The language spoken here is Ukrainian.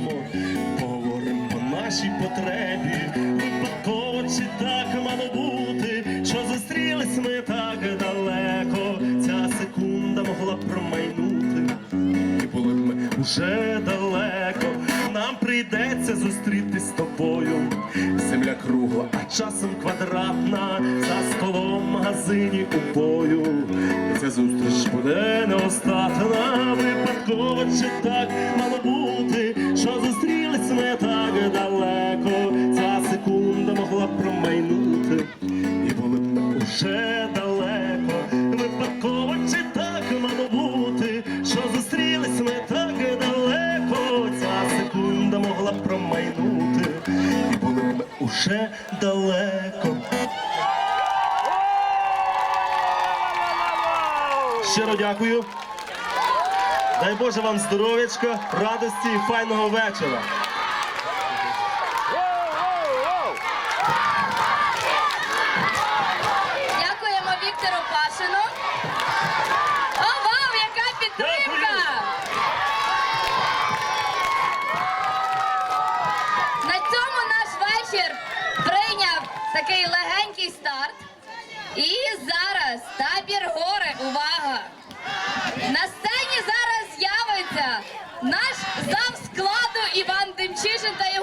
вийдемо, поговоримо по нашій потребі. Випадково чи так мало бути, що зустрілись ми так далеко. Ця секунда могла промайнути, і були б ми уже далеко. Нам прийдеться зустрітись з тобою. Земля кругла, а часом квадратна. За столом в магазині у бою. Ця зустріч буде не остатна. Випадково чи так мало уже далеко. Випадково чи так мало бути, що зустрілись ми так далеко. Ця секунда могла б промайнути, і були б ми уже далеко. Щиро дякую. Дай Боже вам здоров'ячка, радості і файного вечора. такий легенький старт. І зараз табір гори. Увага! На сцені зараз з'явиться наш замскладу Іван Демчишин та Іван.